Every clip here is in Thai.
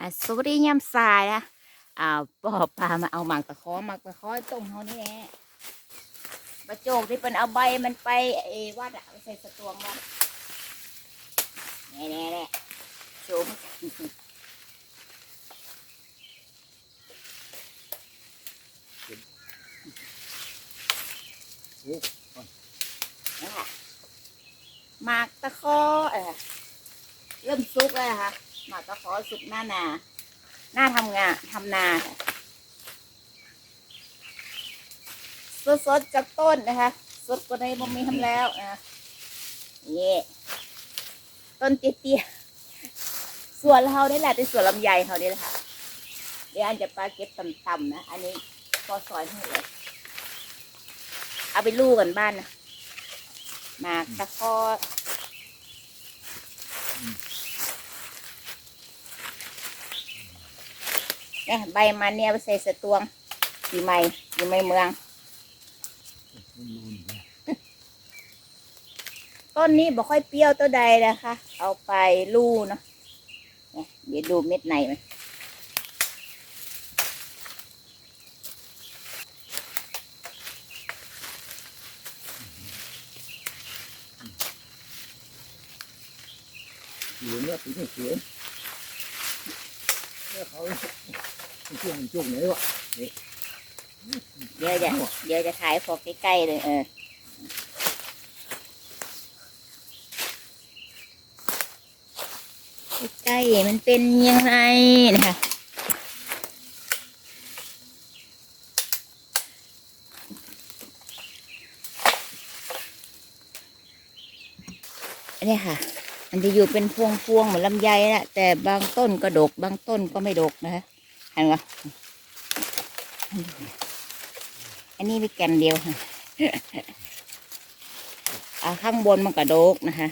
อะสวัสดียามสายนะอ่าปอปลามาเอาหมากตะขอหมากตะขอต้มเขานี่แหละประโจกที่เป็นเอาใบมันไปไอ้วัดอะเอาใส่สตวงวัดแน่แน่แน่โชมมากตะขอเออเริ่มสุกแล้วนะคะ หมาตะขอสุกหน้านา หน้าทำงานทำนาค่ะสดๆจากต้นนะคะ สดกว่าในบ่มีทำแล้วนะนี่ต้นเตี้ยๆส่วนเราได้แหละเป็นส่วนลำไยเขานี่แหละค่ะเดี๋ยวอันจะปลาเก็บต่ำๆนะ อันนี้พอซอยให้เลยเอาไปลูกกันบ้านนะหมากตะคอ เนี่ยใบมันเนี่ยไปใส่สตวงปีใหม่ปีใหม่เมือง ต้นนี้บ่ค่อยเปรี้ยวตัวใดนะคะ เอาไปลู่เนาะเนี่ยเดี๋ยวดูเม็ดในมันอยู่เนี่ยปีนี้เสียเนี่ย เขาช่วงจุกไหนวะเดี๋ยวจะเดี๋ยวจะถ่ายพอใกล้ๆเลยเออใกล้มันเป็นยังไงนะคะอันนี้ค่ะ มันจะอยู่เป็นพวงพวงๆเหมือนลำไยนะแต่บางต้นก็ดก บางต้นก็ไม่ดกนะคะเห็นไหมอันนี้มีแกนเดียวค่ะเอาข้างบนมันก็ดกนะคะ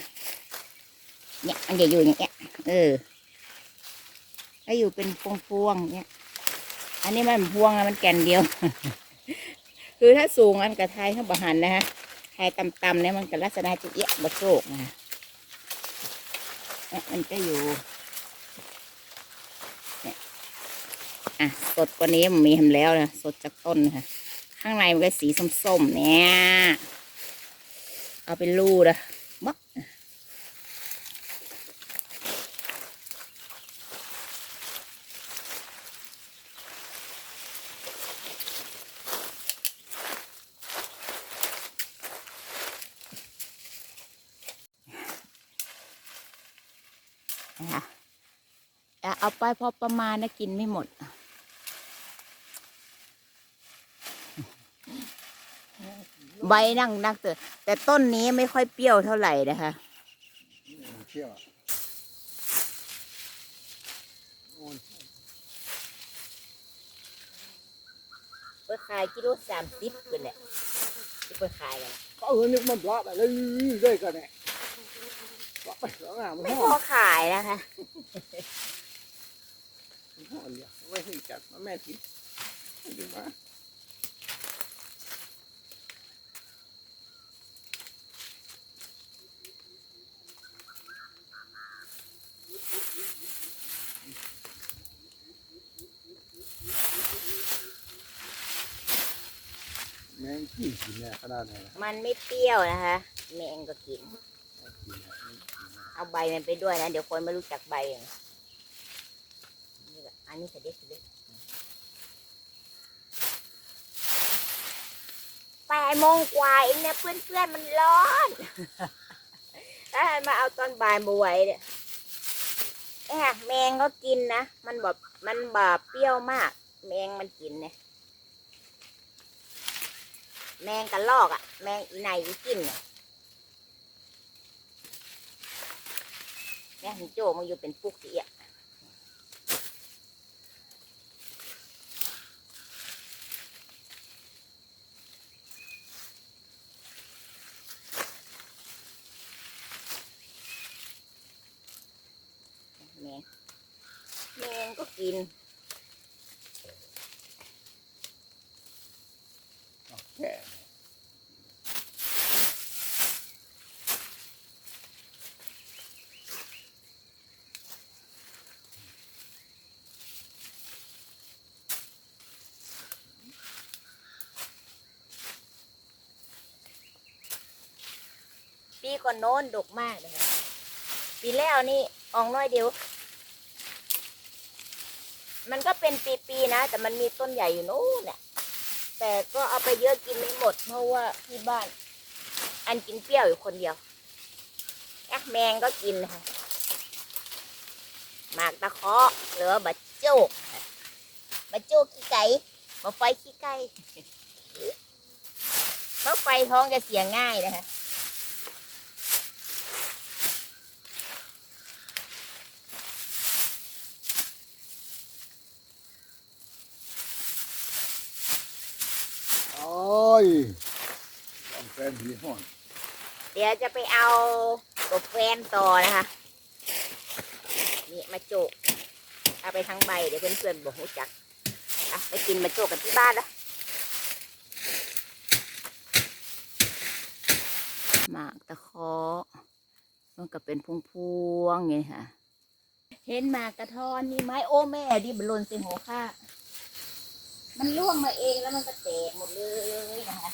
เนี่ยมันจะอยู่อย่างเงี้ยเออก็อยู่เป็นพวงพวงๆเนี่ยอันนี้มันพวงนะมันแกนเดียว คือถ้าสูงอันกับไทยข้าบหันนะฮะไทยต่ำๆเนี่ยมันก็ลักษณะจะเอี้ยบะโชกนะคะ เนี่ยมันก็อยู่เนี่ยอะสดกว่านี้มันมีทำแล้วนะสดจากต้นนะคะข้างในมันก็สีส้มๆเนี่ย เอาเป็นลูนะมัก นะคะแต่เอาไปพอประมาณนะกินไม่หมด ใบนั่งนักเตอะแต่ต้นนี้ไม่ค่อยเปรี้ยวเท่าไหร่นะคะเชี่ยวโอ้ยเปิดขายกิโลสามสิบกันแหละที่เปิดขายกันเขาเอานึกมันบล็อกอะไรเลยกันเนี่ยบล็อก ไปสองอะมันไม่ห่พออขายนะคะมันห่อเนี่ยไม่ให้จัดมาแม่ทิพย์ดูมาแมงกี่กินเนี่ยขนาดไหนล่ะมันไม่เปรี้ยวนะคะ แมงก็กินกิน เอาใบมันไปด้วยนะ เดี๋ยวคนไม่รู้จักใบอะนี่แหละอันนี้เสด็จเสด็จแปดโมงกว่าเองนะเพื่อนๆมันร้อนถ้าให้มาเอาตอนบ่ายมาไหวเนี่ยแอบแมงก็กินนะ มันแบบมันแบบเปรี้ยวมาก แมงมันกินเนี่ยแมงกระลอกอะ่ะ แมงอีไนก็กินเนี่ย นี่ยหิงโจมันอยู่เป็นปุกเสียแมงแมงก็กินแค่ ก่อนโน้นดกมากเลยปีแล้วนี่ออกน้อยเดียว มันก็เป็นปีๆนะ แต่มันมีต้นใหญ่อยู่นู้นเนี่ยแต่ก็เอาไปเยอะกินไม่หมด เพราะว่าที่บ้าน อันกินเปรี้ยวอยู่คนเดียวแอะแมงก็กินค่ะหมากตะเคาะหรือว่าบะโจกบะโจกขี้ไก่บะไฟขี้ไก่มะไฟท้องจะเสียง่ายนะคะ ยต้องแฟนผีห่อนเดี๋ยวจะไปเอาตัวแฟนต่อนะคะ นี่มาโจก เอาไปทั้งใบเดี๋ยวเพื่อนๆบอกหูจักอะไปกินมาโจกกันที่บ้านละหมากตะเคาะมันก็เป็นพวงๆไงค่ะ เห็นหมากกระทอนนี่ไหมโอ้แม่ดิบนหลนใส่หัวข้า มันล่วงมาเองแล้วมันก็แตกหมดเลยนะคะ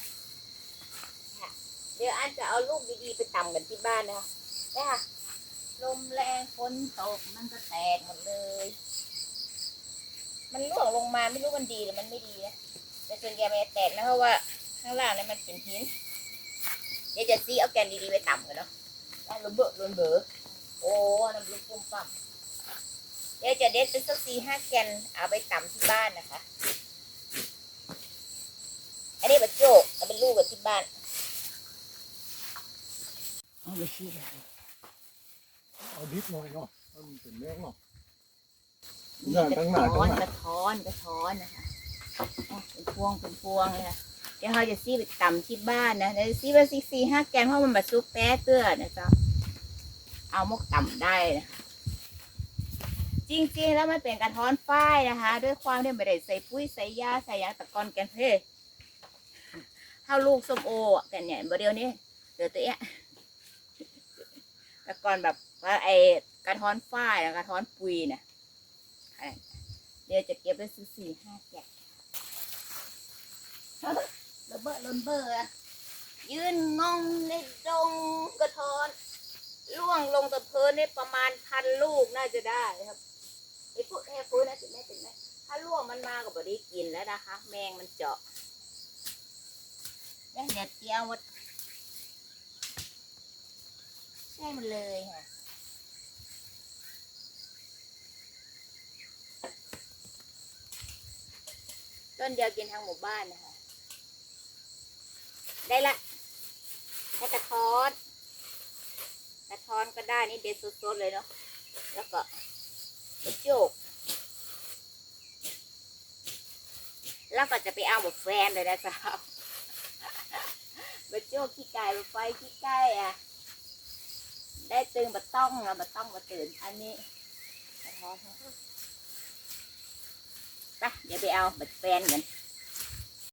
เดี๋ยวอันจะเอาลูกดีๆไปต่ำกันที่บ้านนะคะเนี่ยค่ะลมแรงฝนตกมันก็แตกหมดเลย มันร่วงลงมาไม่รู้มันดีหรือมันไม่ดีนะแต่ส่วนใหญ่มันจะแตกนะเพราะว่าข้างล่างเนี่ยมันเป็นหินเดี๋ยวจะซีเอาแกนดีๆไปต่ำกันเนาะเอาระเบิดระเบิดโอ้น้ำลูกปุ่มปั๊มเดี๋ยวจะเด็ดไปสักสี่ห้าแกนเอาไปต่ำที่บ้านนะคะ อันนี้บัจโจกเอาเป็น ลูกกับที่บ้านเอาไปชี้เลยเอาดิบหน่อยเนาะมันเป็นแมงเนาะนี่หน้ากตั้ระงหน้าท้อนตั้งหน้ากระท้อนกระท้อนนะคะอะเป็นพวงเป็นพวงเลยค่ะเดี๋ยวเราจะซีไปตำที่บ้านนะเดี๋ยวซีไปซีซีห้าแกนเพราะมันแบบซุปแป้เตื้อนะจ๊ะเอามกตำได้นะคะจริงๆแล้วมันเป็นกระท้อนฝ้ายนะคะ ด้วยความที่ไม่ได้ใส่ปุ๋ยใส่ยาใส่ยาตะกอนแกนเพเท่าลูกส้มโออะแกนเนี่ยเดียวนี้เดี๋ยวตัวเนี้ยแต่ก่อนแบบว่าไอ้กระท้อนฝ้ายกระท้อนปุยนะอันนั้นเดี๋ยวจะเก็บไปซื้อสี่ห้าแกะระเบิดลนเบอร์อะยืนงงในดงกระท้อนล่วงลงตะเพินได้ประมาณพันลูกน่าจะได้ครับไอ้พวกแค่พูดนะถึงแม่ถึงแม่ถ้าล่วงมันมาก็บ่ได้กินแล้วนะคะ แมงมันเจาะ แล้วเดี๋ยวเตี้ยวหมดใช่หมันเลยค่ะต้นเดียวกินทั้งหมู่บ้านนะคะ ได้ละแค่กระทอนกระทอนก็ได้นี่เด็ดสดๆเลยเนาะ แล้วก็โจก แล้วก็จะไปเอาหมดแฟนเลยนะจ๊ะ บะโจ้ขี้ไก่บะไฟขี้ไก่อะ ได้ตึงบะต้องแล้วบะต้องบะตื่น อันนี้กระท้อนไปเดี๋ยวไปเอาบะแฟนกัน